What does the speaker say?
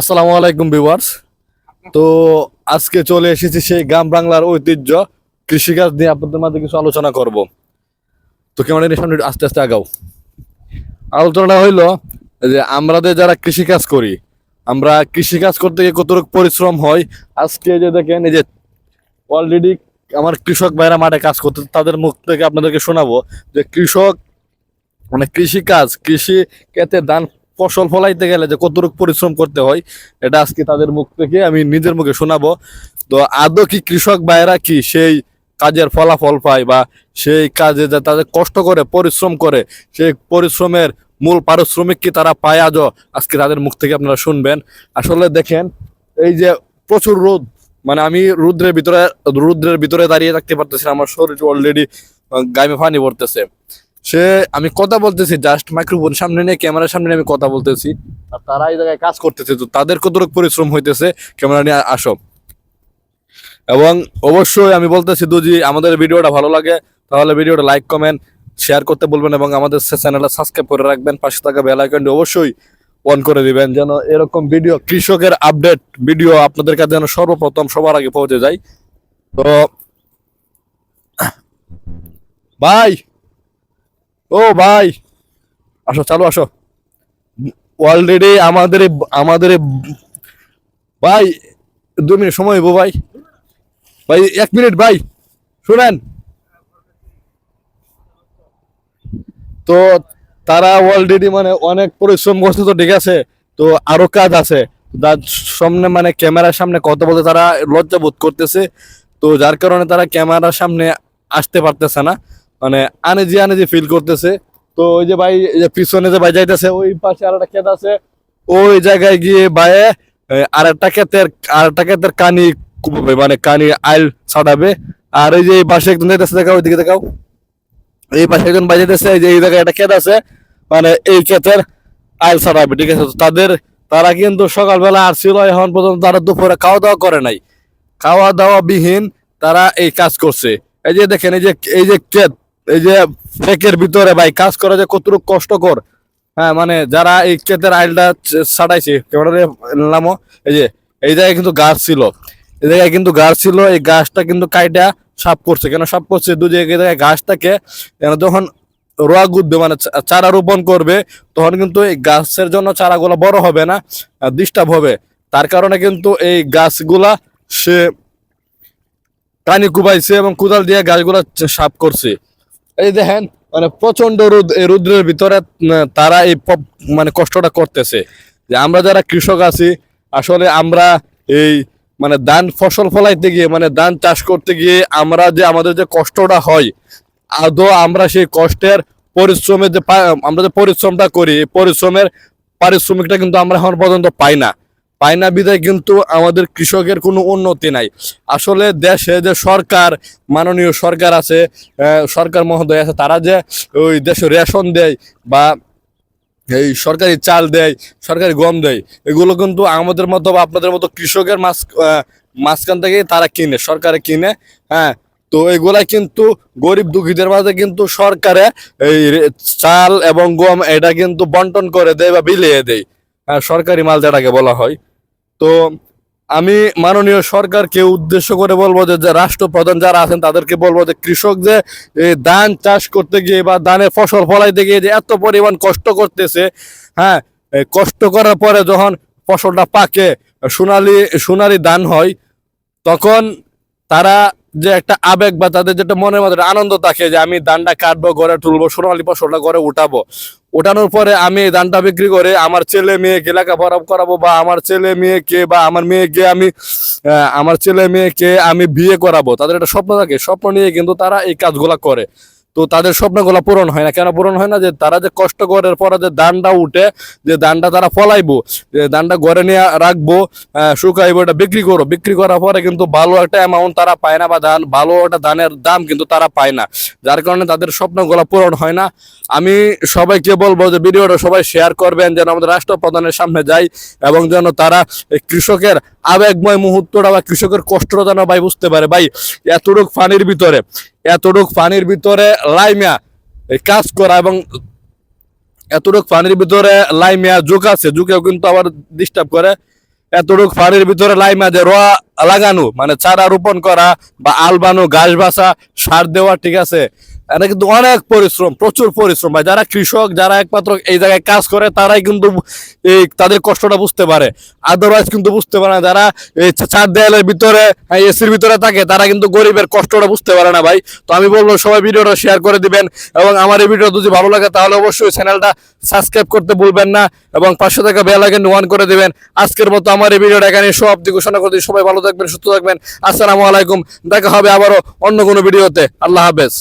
আসসালামু আলাইকুম ভিউয়ার্স। তো আজকে চলে এসেছি সেই গ্রাম বাংলার ঐতিহ্য, কৃষিকাজ নিয়ে আপনাদের মাঝে কিছু আলোচনা করব। তো কেমন সামনে আস্তে আস্তে আগাও। আলোচনাটা হইল যে আমাদের যারা কৃষিকাজ করি, আমরা কৃষিকাজ করতে গিয়ে কতটুকু পরিশ্রম হয়, আজকে যে দেখেন এই যে অলরেডি আমার কৃষক ভাইরা মাঠে কাজ করতে তাদের মুখ থেকে আপনাদেরকে শোনাবো যে কৃষক মানে কৃষিকাজ, কৃষি ক্ষেত্রে ধান ফসল ফলাইতে গেলে যে কতটুকু পরিশ্রম করতে হয়, এটা আজকে তাদের মুখ থেকে আমি নিজের মুখে শোনাবো। তো আদৌ কি কৃষক ভাইয়েরা কি সেই কাজের ফলাফল পায় বা সেই কাজে যে তাদের কষ্ট করে, পরিশ্রম করে, সেই পরিশ্রমের মূল পারিশ্রমিক কি তারা পায় আজও, আজকে তাদের মুখ থেকে আপনারা শুনবেন। আসলে দেখেন, এই যে প্রচুর রোদ মানে আমি রুদ্রের ভিতরে রুদ্রের ভিতরে দাঁড়িয়ে থাকতে পারতেছি আমার শরীর অলরেডি গায়ে পানি পড়তেছে। সে, আমি কথা বলতেছি জাস্ট মাইক্রোফোন সামনে নিয়ে ক্যামেরার সামনে আমি কথা বলতেছি। আর তারা এই জায়গায় কাজ করতেছে, তো তাদের কতটুকু পরিশ্রম হইতেছে ক্যামেরা নিয়ে আসো। এবং অবশ্যই আমি বলতেছি, দুজি, আমাদের ভিডিওটা ভালো লাগে, তাহলে ভিডিওটা লাইক কমেন্ট শেয়ার করতে বলবেন এবং আমাদের চ্যানেলটা সাবস্ক্রাইব করে রাখবেন। পাশে থাকা বেল আইকনটি অবশ্যই অন করে দিবেন, যেন এরকম ভিডিও কৃষকের আপডেট ভিডিও আপনাদের কাছে যেন সর্বপ্রথম সবার আগে পৌঁছে যায়। তো, ভাই! ও ভাই, আসো, চালু আসো। অলরেডি আমাদের আমাদের ভাই দু মিনিট সময় হইবো ভাই। ভাই, এক মিনিট ভাই, শুনেন। তো তারা অলরেডি মানে অনেক পরিশ্রম করছে তো, ঠিক আছে? তো আরও কাজ আছে। সামনে মানে ক্যামেরার সামনে কথা বলতে তারা লজ্জা বোধ করতেছে। তো যার কারণে তারা ক্যামেরার সামনে আসতে পারতেছে না। মানে আনেজি আনেজি ফিল করতেছে। তো ওই যে ভাই পিছনে যে ভাই যাইতেছে, ওই পাশে আর একটা ক্ষেত আছে। ওই জায়গায় গিয়ে ভাইয়ে আর একটা ক্ষেতের আর একটা ক্ষেতের কানি মানে কানি আইল ছাড়াবে। আর এই যে এই পাশে একজন যাইতেছে, দেখাও, ওইদিকে দেখাও। এই পাশে একজন ভাই যাইতেছে, এই যে এই জায়গায় একটা ক্ষেত আছে মানে এই ক্ষেতের আইল ছাড়াবে, ঠিক আছে? তাদের, তারা কিন্তু সকালবেলা আসছিল, এখন পর্যন্ত তারা দুপুরে খাওয়া দাওয়া করে নাই। খাওয়া দাওয়া বিহীন তারা এই কাজ করছে। এই যে দেখেন, এই যে এই যে ক্ষেত এই যে ফেকের ভিতরে ভাই, কাজ করা যে কতটুকু কষ্টকর। হ্যাঁ মানে যারা এই ক্ষেতের আইলটা সাটাইছে ক্যামেরা নামো, এই যে, এই জায়গায় কিন্তু গাছ ছিল। এই জায়গায় কিন্তু গাছ ছিল, এই গাছটা কিন্তু কাইটা সাফ করছে। কেন সাফ করছে? দু জায়গায় গাছটাকে যেন যখন রোয়া গুদবে মানে চারা রোপণ করবে, তখন কিন্তু এই গাছের জন্য চারাগুলো বড় হবে না ডিস্টার্ব হবে। তার কারণে কিন্তু এই গাছগুলা সে কানি কুবাইছে এবং কোদাল দিয়ে গাছগুলা সাফ করছে। এই দেখেন মানে প্রচণ্ড রোদ রুদ্রের ভিতরে তারা এই মানে কষ্টটা করতেছে। যে আমরা যারা কৃষক আছি, আসলে আমরা এই মানে ধান ফসল ফলাইতে গিয়ে মানে ধান চাষ করতে গিয়ে আমরা যে, আমাদের যে কষ্টটা হয়, আদৌ আমরা সেই কষ্টের পরিশ্রমের যে আমরা যে পরিশ্রমটা করি পরিশ্রমের, পারিশ্রমিকটা কিন্তু আমরা এখন পর্যন্ত পাই না। পাই না বিধায় কিন্তু আমাদের কৃষকের কোনো উন্নতি নাই। আসলে দেশে যে সরকার মাননীয় সরকার আছে সরকার মহোদয় আছে তারা যে ওই দেশে রেশন দেয় বা এই সরকারি চাল দেয় সরকারি গম দেয় এগুলো কিন্তু আমাদের মতো বা আপনাদের মতো কৃষকের মাছ মাঝখান থেকে তারা কিনে সরকারে কিনে হ্যাঁ। তো এগুলা কিন্তু গরিব দুঃখীদের মাঝে কিন্তু সরকারে এই চাল এবং গম এটা কিন্তু বন্টন করে দেয় বা বিলিয়ে দেয়। হ্যাঁ, সরকারি মাল যেটাকে বলা হয়। তো আমি মাননীয় সরকারকে উদ্দেশ্য করে বলব যে রাষ্ট্রপ্রধান যারা আছেন তাদেরকে বলব যে, কৃষক যে ধান চাষ করতে গিয়ে বা ধানের ফসল ফলাইতে গিয়ে যে এত পরিমাণ কষ্ট করতেছে হ্যাঁ কষ্ট করার পরে যখন ফসলটা পাকে, সোনালি সোনালি ধান হয়, তখন তারা যে একটা আবেগ বা তাদের যেটা মনের মধ্যে আনন্দ থাকে যে আমি দানটা কাটবো, ঘরে তুলবো, সোনালি ফসলটা ঘরে উঠাবো। ওঠানোর পরে আমি ধানটা বিক্রি করে আমার ছেলে মেয়েকে লেখাপড়া করাবো বা আমার ছেলে মেয়েকে বা আমার মেয়েকে আমি আমার ছেলে মেয়েকে আমি বিয়ে করাবো। তাদের একটা স্বপ্ন থাকে। স্বপ্ন নিয়ে কিন্তু তারা এই কাজগুলা করে। তো তাদের স্বপ্নগুলো পূরণ হয় না। কেন পূরণ হয় না? যে তারা যে কষ্ট করার পরে যে ধানটা উঠে, যে ধানটা তারা ফলাইবো, যে ধানটা ঘরে নিয়ে রাখব শুকাইবো, এটা বিক্রি করো। বিক্রি করার পরে কিন্তু ভালো একটা অ্যামাউন্ট তারা পায় না বা ধান ভালো একটা ধানের দাম কিন্তু তারা পায় না। যার কারণে তাদের স্বপ্নগুলো পূরণ হয় না। আমি সবাইকে বলব যে ভিডিওটা সবাই শেয়ার করবেন, যেন আমাদের রাষ্ট্রপ্রধানের সামনে যাই এবং যেন তারা কৃষকের আবেগময় মুহূর্তটা বা কৃষকের কষ্টটা যেন ভাই বুঝতে পারে। ভাই, এতটুক পানির ভিতরে, এতটুক পানির ভিতরে লাইমিয়া কাজ করা এবং এতটুক পানির ভিতরে লাইমিয়া জুক আছে জুকেও কিন্তু আবার ডিস্টার্ব করে। এতটুক পানির ভিতরে লাইমা যে রোয়া লাগানো মানে চারা রোপণ করা বা আলবানো ঘাস বাসা সার দেওয়া, ঠিক আছে? এটা কিন্তু অনেক পরিশ্রম, প্রচুর পরিশ্রম ভাই। যারা কৃষক, যারা একমাত্র এই জায়গায় কাজ করে, তারাই কিন্তু এই তাদের কষ্টটা বুঝতে পারে। আদারওয়াইজ কিন্তু বুঝতে পারে না। যারা এই চার দেয়ালের ভিতরে এসির ভিতরে থাকে, তারা কিন্তু গরিবের কষ্টটা বুঝতে পারে না ভাই। তো আমি বলব, সবাই ভিডিওটা শেয়ার করে দিবেন এবং আমার এই ভিডিও যদি ভালো লাগে, তাহলে অবশ্যই চ্যানেলটা সাবস্ক্রাইব করতে ভুলবেন না এবং পাঁচশো টাকা বেল আইকন ওয়ান করে দিবেন। আজকের মতো আমার এই ভিডিওটা এখানে দিকে ঘোষণা করে দিই। সবাই ভালো থাকবেন, সুস্থ থাকবেন। আসসালামু আলাইকুম। দেখা হবে আবারও অন্য কোনো ভিডিওতে। আল্লাহ হাফেজ।